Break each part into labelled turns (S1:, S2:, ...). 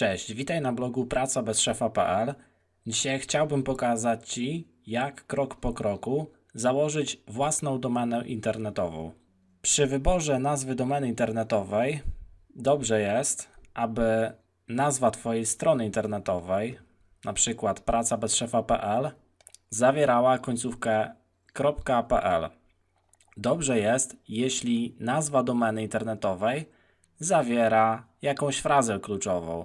S1: Cześć, witaj na blogu pracabezszefa.pl. Dzisiaj chciałbym pokazać Ci, jak krok po kroku założyć własną domenę internetową. Przy wyborze nazwy domeny internetowej dobrze jest, aby nazwa Twojej strony internetowej, na przykład pracabezszefa.pl, zawierała końcówkę .pl. Dobrze jest, jeśli nazwa domeny internetowej zawiera jakąś frazę kluczową.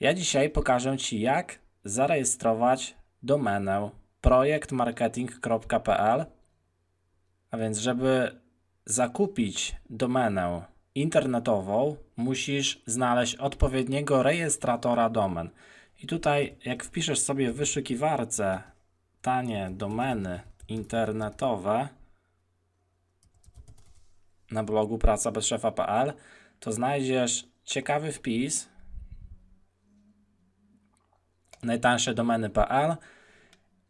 S1: Ja dzisiaj pokażę Ci, jak zarejestrować domenę projektmarketing.pl. A więc, żeby zakupić domenę internetową, musisz znaleźć odpowiedniego rejestratora domen. I tutaj, jak wpiszesz sobie w wyszukiwarce tanie domeny internetowe na blogu pracabezszefa.pl, to znajdziesz ciekawy wpis najtańsze domeny.pl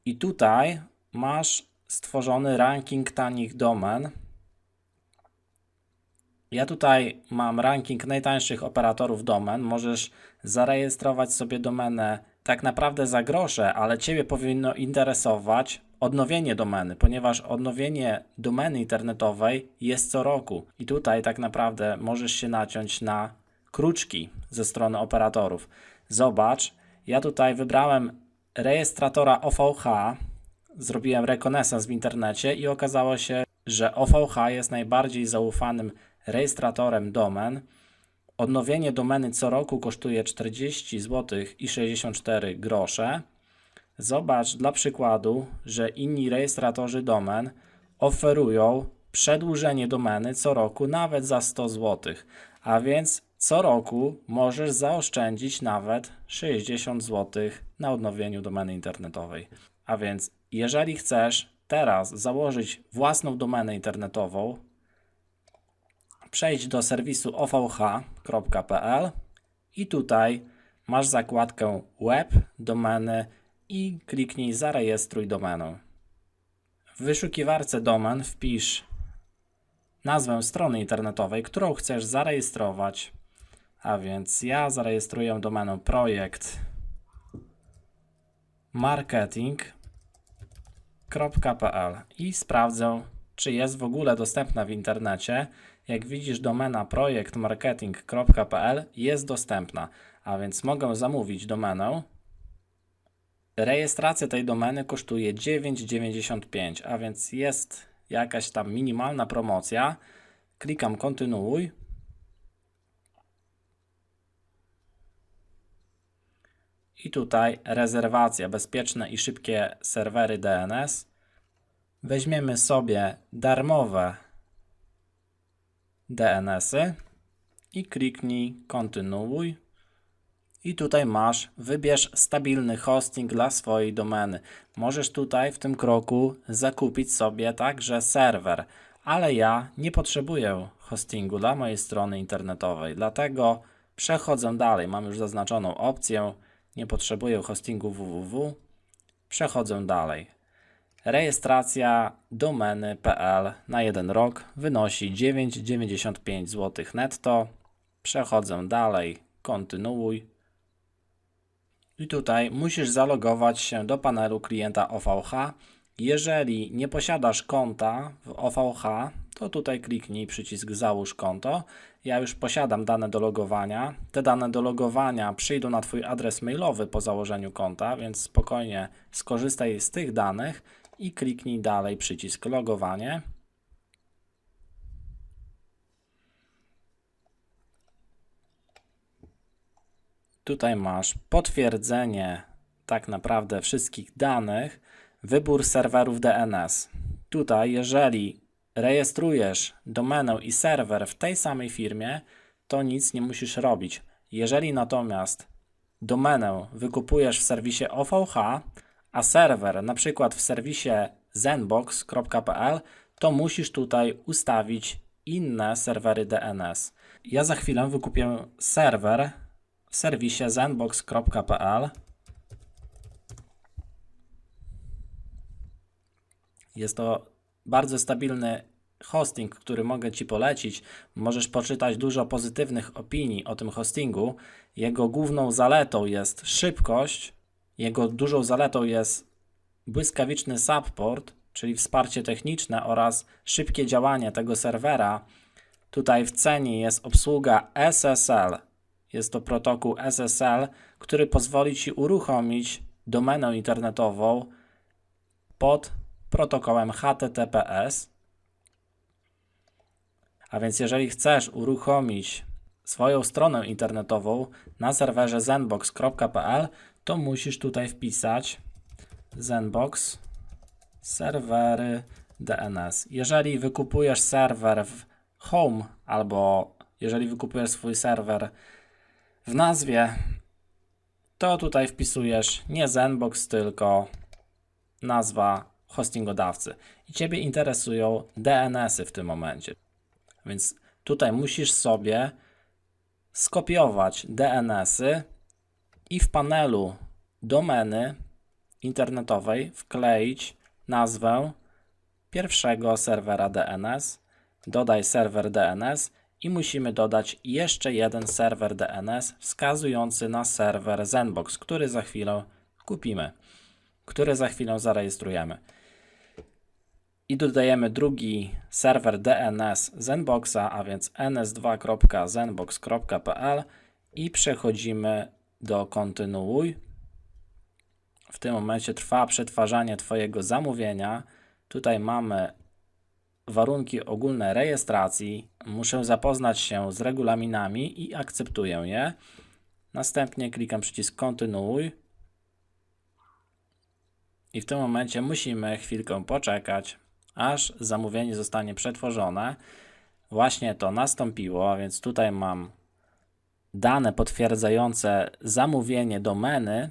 S1: i tutaj masz stworzony ranking tanich domen. Ja tutaj mam ranking najtańszych operatorów domen. Możesz zarejestrować sobie domenę tak naprawdę za grosze, ale Ciebie powinno interesować odnowienie domeny, ponieważ odnowienie domeny internetowej jest co roku. I tutaj tak naprawdę możesz się naciąć na kruczki ze strony operatorów. Zobacz, ja tutaj wybrałem rejestratora OVH, zrobiłem rekonesans w internecie i okazało się, że OVH jest najbardziej zaufanym rejestratorem domen. Odnowienie domeny co roku kosztuje 40 zł i 64 grosze. Zobacz dla przykładu, że inni rejestratorzy domen oferują przedłużenie domeny co roku nawet za 100 zł, a więc co roku możesz zaoszczędzić nawet 60 zł na odnowieniu domeny internetowej. A więc jeżeli chcesz teraz założyć własną domenę internetową, przejdź do serwisu ovh.pl i tutaj masz zakładkę web, domeny i kliknij zarejestruj domenę. W wyszukiwarce domen wpisz nazwę strony internetowej, którą chcesz zarejestrować. A więc ja zarejestruję domenę projekt marketing.pl i sprawdzę, czy jest w ogóle dostępna w internecie. Jak widzisz, domena projektmarketing.pl jest dostępna, a więc mogę zamówić domenę. Rejestracja tej domeny kosztuje 9,95, a więc jest jakaś tam minimalna promocja. Klikam kontynuuj. I tutaj rezerwacja, bezpieczne i szybkie serwery DNS. Weźmiemy sobie darmowe DNS-y i kliknij kontynuuj. I tutaj masz, wybierz stabilny hosting dla swojej domeny. Możesz tutaj w tym kroku zakupić sobie także serwer, ale ja nie potrzebuję hostingu dla mojej strony internetowej, dlatego przechodzę dalej. Mam już zaznaczoną opcję, nie potrzebuję hostingu www. Przechodzę dalej. Rejestracja domeny.pl na jeden rok wynosi 9,95 zł netto. Przechodzę dalej, kontynuuj. I tutaj musisz zalogować się do panelu klienta OVH. Jeżeli nie posiadasz konta w OVH, to tutaj kliknij przycisk załóż konto. Ja już posiadam dane do logowania. Te dane do logowania przyjdą na Twój adres mailowy po założeniu konta, więc spokojnie skorzystaj z tych danych i kliknij dalej przycisk logowanie. Tutaj masz potwierdzenie tak naprawdę wszystkich danych, wybór serwerów DNS. Tutaj, jeżeli rejestrujesz domenę i serwer w tej samej firmie, to nic nie musisz robić. Jeżeli natomiast domenę wykupujesz w serwisie OVH, a serwer na przykład w serwisie zenbox.pl, to musisz tutaj ustawić inne serwery DNS. Ja za chwilę wykupię serwer w serwisie zenbox.pl. Jest to bardzo stabilny hosting, który mogę Ci polecić, możesz poczytać dużo pozytywnych opinii o tym hostingu. Jego główną zaletą jest szybkość, jego dużą zaletą jest błyskawiczny support, czyli wsparcie techniczne oraz szybkie działanie tego serwera. Tutaj w cenie jest obsługa SSL. Jest to protokół SSL, który pozwoli Ci uruchomić domenę internetową pod protokołem HTTPS. A więc jeżeli chcesz uruchomić swoją stronę internetową na serwerze zenbox.pl, to musisz tutaj wpisać zenbox serwery DNS. Jeżeli wykupujesz serwer w home albo jeżeli wykupujesz swój serwer w nazwie, to tutaj wpisujesz nie Zenbox, tylko nazwa hostingodawcy. I Ciebie interesują DNS-y w tym momencie. Więc tutaj musisz sobie skopiować DNS-y i w panelu domeny internetowej wkleić nazwę pierwszego serwera DNS. Dodaj serwer DNS i musimy dodać jeszcze jeden serwer DNS wskazujący na serwer Zenbox, który za chwilę kupimy, który za chwilę zarejestrujemy. I dodajemy drugi serwer DNS Zenboxa, a więc ns2.zenbox.pl i przechodzimy do kontynuuj. W tym momencie trwa przetwarzanie Twojego zamówienia. Tutaj mamy warunki ogólne rejestracji. Muszę zapoznać się z regulaminami i akceptuję je. Następnie klikam przycisk kontynuuj. I w tym momencie musimy chwilkę poczekać, aż zamówienie zostanie przetworzone. Właśnie to nastąpiło, a więc tutaj mam dane potwierdzające zamówienie domeny.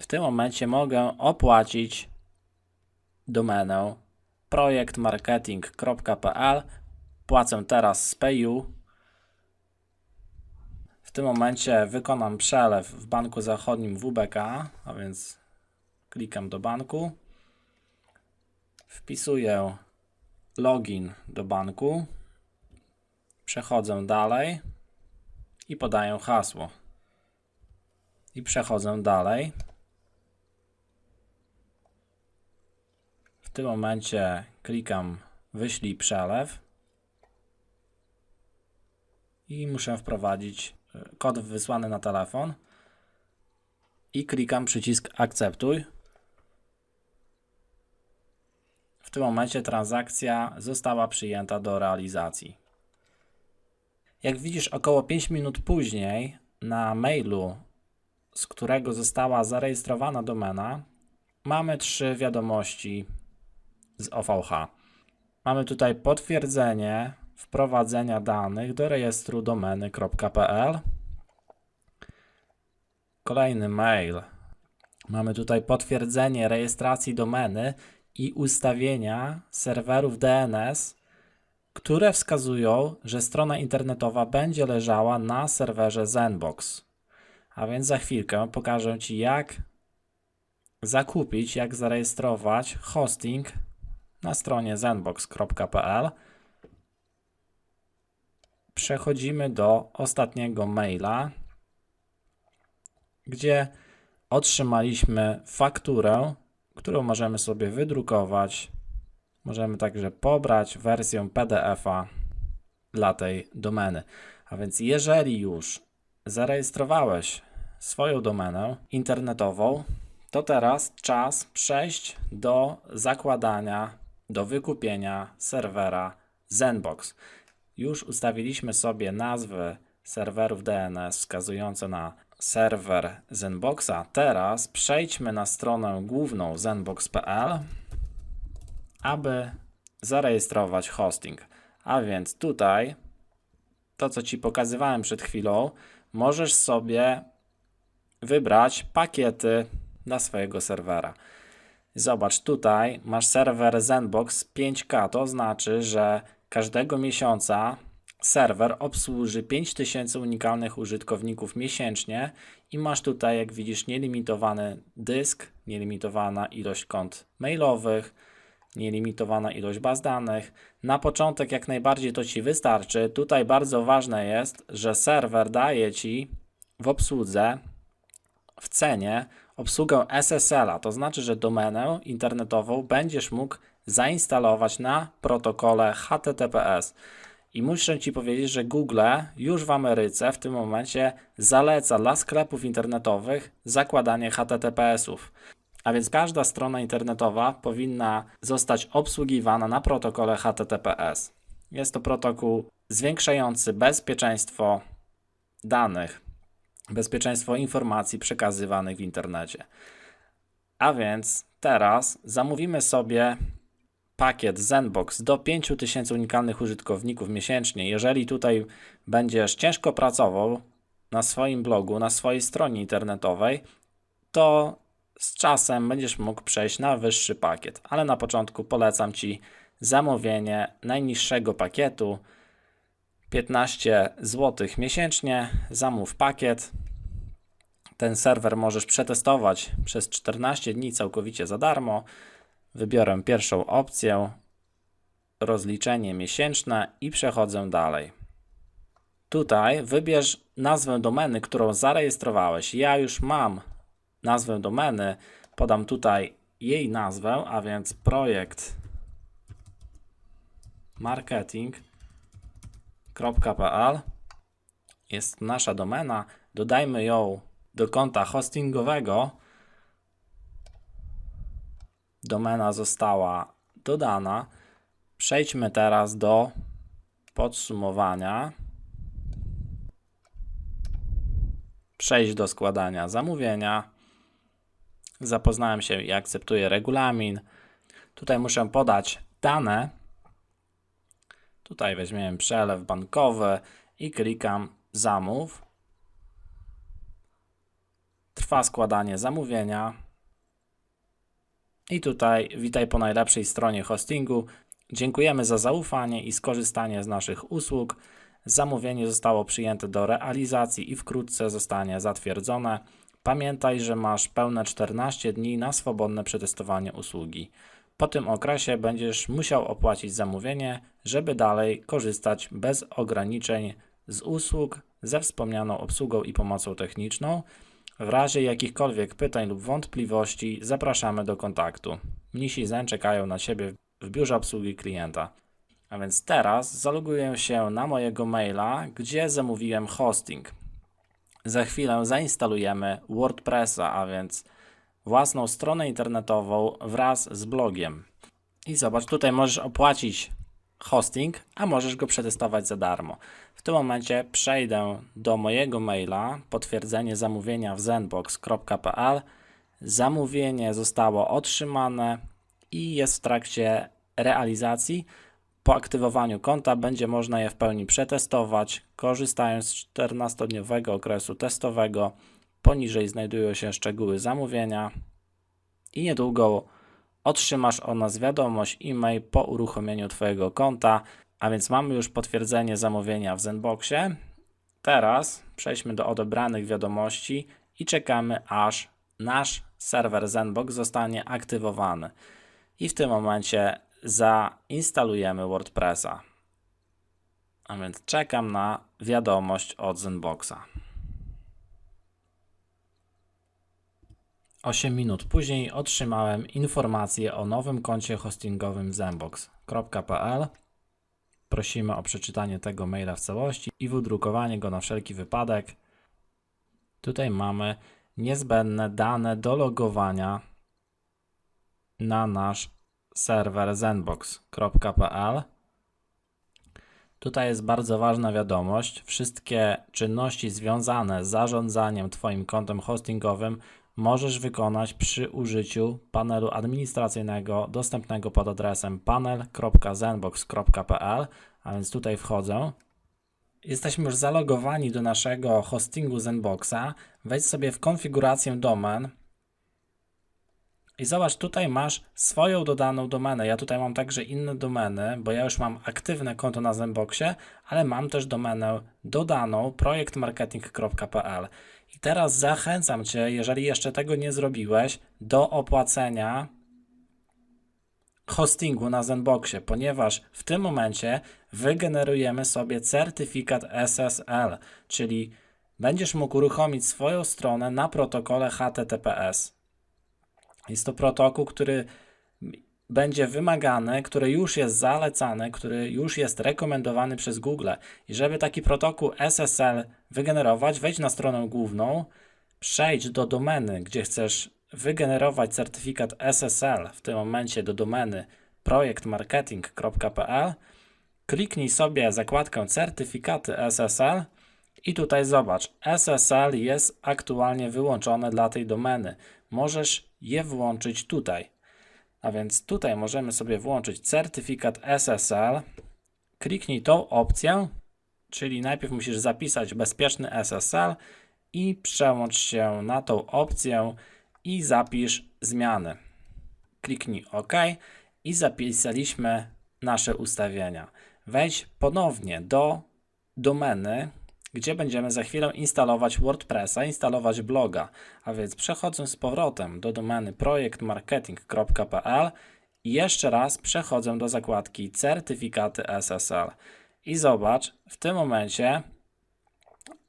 S1: W tym momencie mogę opłacić domenę projektmarketing.pl. Płacę teraz z PayU. W tym momencie wykonam przelew w banku zachodnim WBK, a więc klikam do banku. Wpisuję login do banku. Przechodzę dalej i podaję hasło. I przechodzę dalej. W tym momencie klikam wyślij przelew i muszę wprowadzić e, kod wysłany na telefon i klikam przycisk akceptuj. W tym momencie transakcja została przyjęta do realizacji. Jak widzisz, około 5 minut później na mailu, z którego została zarejestrowana domena, mamy trzy wiadomości z OVH. Mamy tutaj potwierdzenie wprowadzenia danych do rejestru domeny.pl. Kolejny mail. Mamy tutaj potwierdzenie rejestracji domeny i ustawienia serwerów DNS, które wskazują, że strona internetowa będzie leżała na serwerze Zenbox. A więc za chwilkę pokażę Ci, jak zakupić, jak zarejestrować hosting na stronie zenbox.pl. Przechodzimy do ostatniego maila, gdzie otrzymaliśmy fakturę, którą możemy sobie wydrukować. Możemy także pobrać wersję PDF-a dla tej domeny. A więc jeżeli już zarejestrowałeś swoją domenę internetową, to teraz czas przejść do zakładania, do wykupienia serwera Zenbox. Już ustawiliśmy sobie nazwy serwerów DNS wskazujące na serwer Zenboxa. Teraz przejdźmy na stronę główną zenbox.pl, aby zarejestrować hosting. A więc tutaj to, co Ci pokazywałem przed chwilą, możesz sobie wybrać pakiety dla swojego serwera. Zobacz, tutaj masz serwer Zenbox 5K, to znaczy, że każdego miesiąca serwer obsłuży 5000 unikalnych użytkowników miesięcznie i masz tutaj, jak widzisz, nielimitowany dysk, nielimitowana ilość kont mailowych, nielimitowana ilość baz danych. Na początek jak najbardziej to Ci wystarczy. Tutaj bardzo ważne jest, że serwer daje Ci w obsłudze w cenie obsługę SSL-a, to znaczy, że domenę internetową będziesz mógł zainstalować na protokole HTTPS. I muszę Ci powiedzieć, że Google już w Ameryce w tym momencie zaleca dla sklepów internetowych zakładanie HTTPS-ów. A więc każda strona internetowa powinna zostać obsługiwana na protokole HTTPS. Jest to protokół zwiększający bezpieczeństwo danych, bezpieczeństwo informacji przekazywanych w internecie. A więc teraz zamówimy sobie pakiet Zenbox do 5000 unikalnych użytkowników miesięcznie. Jeżeli tutaj będziesz ciężko pracował na swoim blogu, na swojej stronie internetowej, to z czasem będziesz mógł przejść na wyższy pakiet. Ale na początku polecam Ci zamówienie najniższego pakietu 15 zł miesięcznie. Zamów pakiet. Ten serwer możesz przetestować przez 14 dni całkowicie za darmo. Wybiorę pierwszą opcję, rozliczenie miesięczne i przechodzę dalej. Tutaj wybierz nazwę domeny, którą zarejestrowałeś. Ja już mam nazwę domeny, podam tutaj jej nazwę, a więc projekt marketing.pl jest nasza domena. Dodajmy ją do konta hostingowego domena została dodana. Przejdźmy teraz do podsumowania. Przejść do składania zamówienia. Zapoznałem się i akceptuję regulamin. Tutaj muszę podać dane. Tutaj weźmiemy przelew bankowy i klikam zamów. Trwa składanie zamówienia. I tutaj witaj po najlepszej stronie hostingu. Dziękujemy za zaufanie i skorzystanie z naszych usług. Zamówienie zostało przyjęte do realizacji i wkrótce zostanie zatwierdzone. Pamiętaj, że masz pełne 14 dni na swobodne przetestowanie usługi. Po tym okresie będziesz musiał opłacić zamówienie, żeby dalej korzystać bez ograniczeń z usług ze wspomnianą obsługą i pomocą techniczną. W razie jakichkolwiek pytań lub wątpliwości zapraszamy do kontaktu. Mnisi Zen czekają na Ciebie w biurze obsługi klienta. A więc teraz zaloguję się na mojego maila, gdzie zamówiłem hosting. Za chwilę zainstalujemy WordPressa, a więc własną stronę internetową wraz z blogiem. I zobacz, tutaj możesz opłacić hosting, a możesz go przetestować za darmo. W tym momencie przejdę do mojego maila, potwierdzenie zamówienia w zenbox.pl. Zamówienie zostało otrzymane i jest w trakcie realizacji. Po aktywowaniu konta będzie można je w pełni przetestować, korzystając z 14-dniowego okresu testowego. Poniżej znajdują się szczegóły zamówienia i niedługo otrzymasz od nas wiadomość e-mail po uruchomieniu Twojego konta. A więc mamy już potwierdzenie zamówienia w Zenboxie. Teraz przejdźmy do odebranych wiadomości i czekamy aż nasz serwer Zenbox zostanie aktywowany. I w tym momencie zainstalujemy WordPressa. A więc czekam na wiadomość od Zenboxa. 8 minut później otrzymałem informację o nowym koncie hostingowym zenbox.pl. Prosimy o przeczytanie tego maila w całości i wydrukowanie go na wszelki wypadek. Tutaj mamy niezbędne dane do logowania na nasz serwer zenbox.pl. Tutaj jest bardzo ważna wiadomość. Wszystkie czynności związane z zarządzaniem Twoim kontem hostingowym możesz wykonać przy użyciu panelu administracyjnego dostępnego pod adresem panel.zenbox.pl, a więc tutaj wchodzę. Jesteśmy już zalogowani do naszego hostingu Zenboxa. Wejdź sobie w konfigurację domen i zobacz, tutaj masz swoją dodaną domenę. Ja tutaj mam także inne domeny, bo ja już mam aktywne konto na Zenboxie, ale mam też domenę dodaną projektmarketing.pl. I teraz zachęcam Cię, jeżeli jeszcze tego nie zrobiłeś, do opłacenia hostingu na Zenboxie, ponieważ w tym momencie wygenerujemy sobie certyfikat SSL, czyli będziesz mógł uruchomić swoją stronę na protokole HTTPS. Jest to protokół, który będzie wymagany, który już jest zalecany, który już jest rekomendowany przez Google. I żeby taki protokół SSL wygenerować, wejdź na stronę główną, przejdź do domeny, gdzie chcesz wygenerować certyfikat SSL, w tym momencie do domeny projektmarketing.pl, kliknij sobie zakładkę certyfikaty SSL i tutaj zobacz, SSL jest aktualnie wyłączone dla tej domeny. Możesz je włączyć tutaj. A więc tutaj możemy sobie włączyć certyfikat SSL. Kliknij tą opcję, czyli najpierw musisz zapisać bezpieczny SSL i przełącz się na tą opcję i zapisz zmiany. Kliknij OK i zapisaliśmy nasze ustawienia. Wejdź ponownie do domeny, gdzie będziemy za chwilę instalować WordPressa, instalować bloga. A więc przechodzę z powrotem do domeny projektmarketing.pl i jeszcze raz przechodzę do zakładki certyfikaty SSL. I zobacz, w tym momencie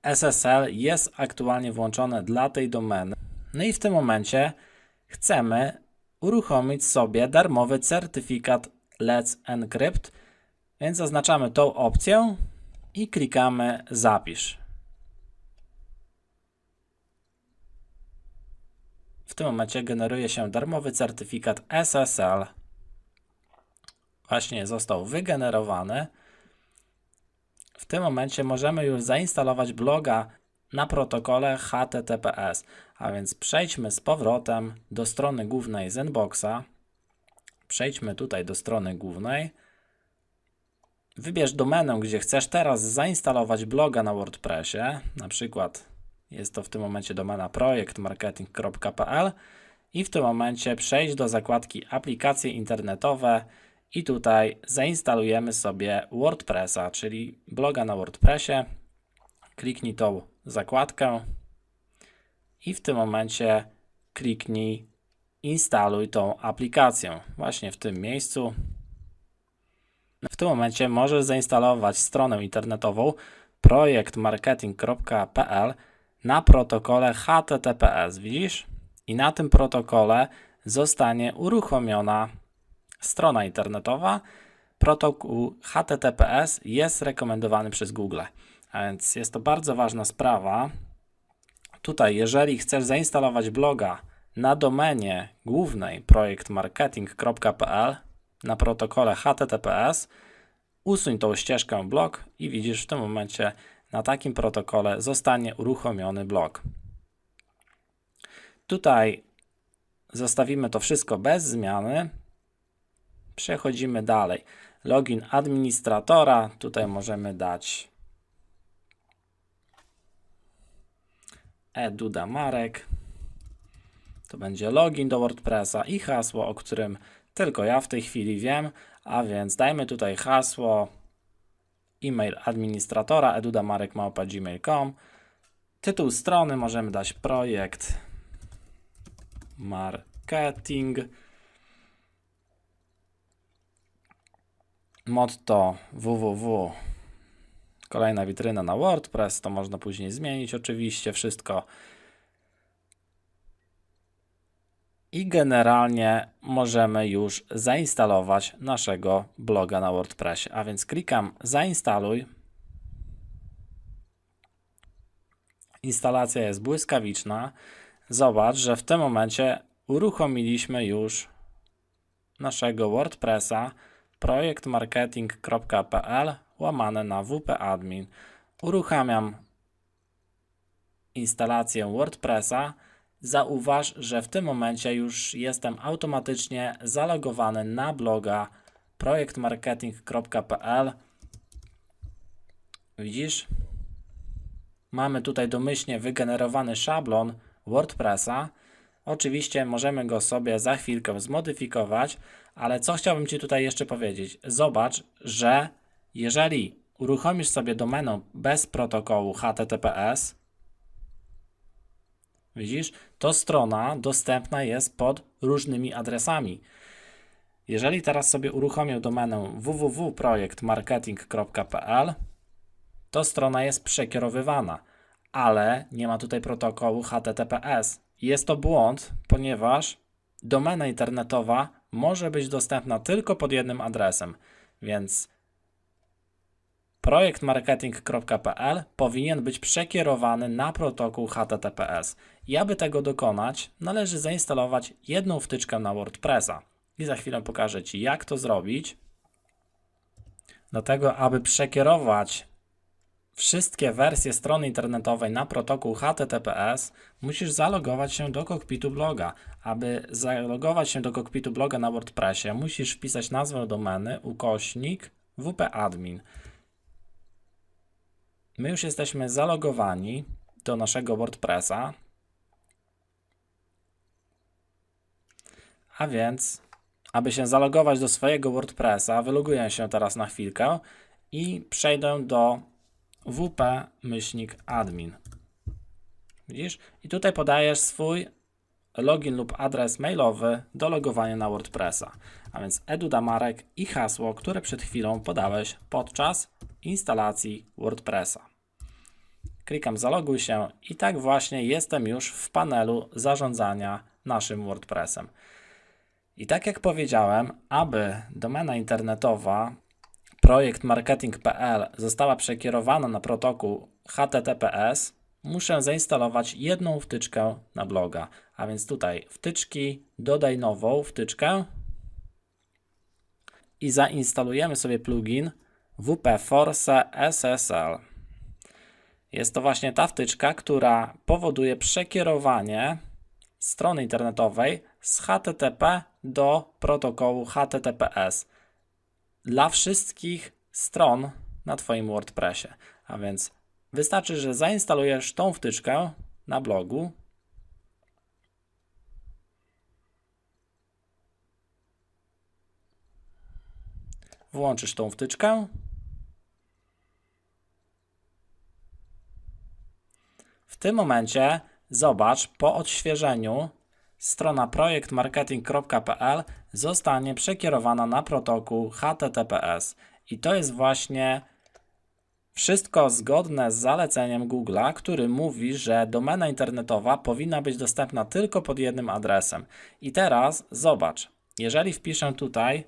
S1: SSL jest aktualnie włączone dla tej domeny. No i w tym momencie chcemy uruchomić sobie darmowy certyfikat Let's Encrypt, więc zaznaczamy tą opcję i klikamy Zapisz. W tym momencie generuje się darmowy certyfikat SSL. Właśnie został wygenerowany. W tym momencie możemy już zainstalować bloga na protokole HTTPS. A więc przejdźmy z powrotem do strony głównej Zenboxa. Przejdźmy tutaj do strony głównej. Wybierz domenę, gdzie chcesz teraz zainstalować bloga na WordPressie. Na przykład jest to w tym momencie domena projektmarketing.pl i w tym momencie przejdź do zakładki aplikacje internetowe i tutaj zainstalujemy sobie WordPressa, czyli bloga na WordPressie. Kliknij tą zakładkę i w tym momencie kliknij instaluj tą aplikację właśnie w tym miejscu. W tym momencie możesz zainstalować stronę internetową projektmarketing.pl na protokole HTTPS, widzisz? I na tym protokole zostanie uruchomiona strona internetowa. Protokół HTTPS jest rekomendowany przez Google. A więc jest to bardzo ważna sprawa. Tutaj, jeżeli chcesz zainstalować bloga na domenie głównej projektmarketing.pl na protokole HTTPS, usuń tą ścieżkę blog i widzisz w tym momencie na takim protokole zostanie uruchomiony blog. Tutaj zostawimy to wszystko bez zmiany. Przechodzimy dalej. Login administratora. Tutaj możemy dać eduda marek. To będzie login do WordPressa i hasło, o którym tylko ja w tej chwili wiem, a więc dajmy tutaj hasło e-mail administratora edudamarek.gmail.com Tytuł strony możemy dać projekt marketing. Motto www. Kolejna witryna na WordPress, to można później zmienić oczywiście wszystko i generalnie możemy już zainstalować naszego bloga na WordPressie. A więc klikam zainstaluj. Instalacja jest błyskawiczna. Zobacz, że w tym momencie uruchomiliśmy już naszego WordPressa projektmarketing.pl łamane na wp-admin. Uruchamiam instalację WordPressa Zauważ, że w tym momencie już jestem automatycznie zalogowany na bloga projektmarketing.pl. Widzisz? Mamy tutaj domyślnie wygenerowany szablon WordPressa. Oczywiście możemy go sobie za chwilkę zmodyfikować, ale co chciałbym Ci tutaj jeszcze powiedzieć? Zobacz, że jeżeli uruchomisz sobie domenę bez protokołu HTTPS, Widzisz, to strona dostępna jest pod różnymi adresami. Jeżeli teraz sobie uruchomię domenę www.projektmarketing.pl, to strona jest przekierowywana, ale nie ma tutaj protokołu HTTPS. Jest to błąd, ponieważ domena internetowa może być dostępna tylko pod jednym adresem, więc projektmarketing.pl powinien być przekierowany na protokół HTTPS. I aby tego dokonać, należy zainstalować jedną wtyczkę na WordPressa. I za chwilę pokażę Ci, jak to zrobić. Dlatego, aby przekierować wszystkie wersje strony internetowej na protokół HTTPS, musisz zalogować się do kokpitu bloga. Aby zalogować się do kokpitu bloga na WordPressie, musisz wpisać nazwę domeny ukośnik wp-admin. My już jesteśmy zalogowani do naszego WordPressa. A więc, aby się zalogować do swojego WordPressa, wyloguję się teraz na chwilkę i przejdę do wp-admin. Widzisz? I tutaj podajesz swój login lub adres mailowy do logowania na WordPressa. A więc edudamarek i hasło, które przed chwilą podałeś podczas instalacji WordPressa. Klikam zaloguj się i tak właśnie jestem już w panelu zarządzania naszym WordPressem. I tak jak powiedziałem, aby domena internetowa projekt marketing.pl została przekierowana na protokół HTTPS, muszę zainstalować jedną wtyczkę na bloga. A więc tutaj wtyczki, dodaj nową wtyczkę i zainstalujemy sobie plugin WP Force SSL. Jest to właśnie ta wtyczka, która powoduje przekierowanie strony internetowej z HTTP do protokołu HTTPS dla wszystkich stron na Twoim WordPressie. A więc wystarczy, że zainstalujesz tą wtyczkę na blogu. Włączysz tą wtyczkę. Tym momencie zobacz, po odświeżeniu strona projektmarketing.pl zostanie przekierowana na protokół HTTPS. I to jest właśnie wszystko zgodne z zaleceniem Google'a, który mówi, że domena internetowa powinna być dostępna tylko pod jednym adresem. I teraz zobacz, jeżeli wpiszę tutaj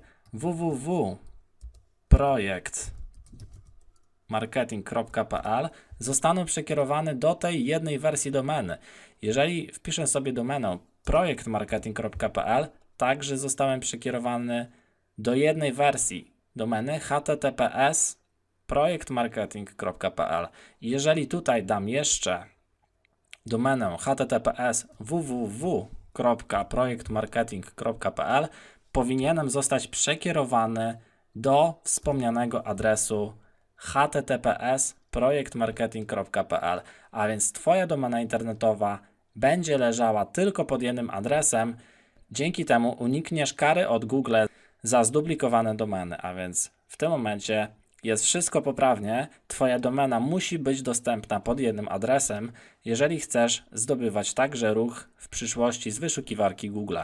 S1: www.projekt.marketing.pl zostaną przekierowane do tej jednej wersji domeny. Jeżeli wpiszę sobie domenę projektmarketing.pl, także zostałem przekierowany do jednej wersji domeny https projektmarketing.pl. Jeżeli tutaj dam jeszcze domenę https www.projektmarketing.pl, powinienem zostać przekierowany do wspomnianego adresu https projektmarketing.pl, a więc Twoja domena internetowa będzie leżała tylko pod jednym adresem. Dzięki temu unikniesz kary od Google za zduplikowane domeny, a więc w tym momencie jest wszystko poprawnie. Twoja domena musi być dostępna pod jednym adresem, jeżeli chcesz zdobywać także ruch w przyszłości z wyszukiwarki Google.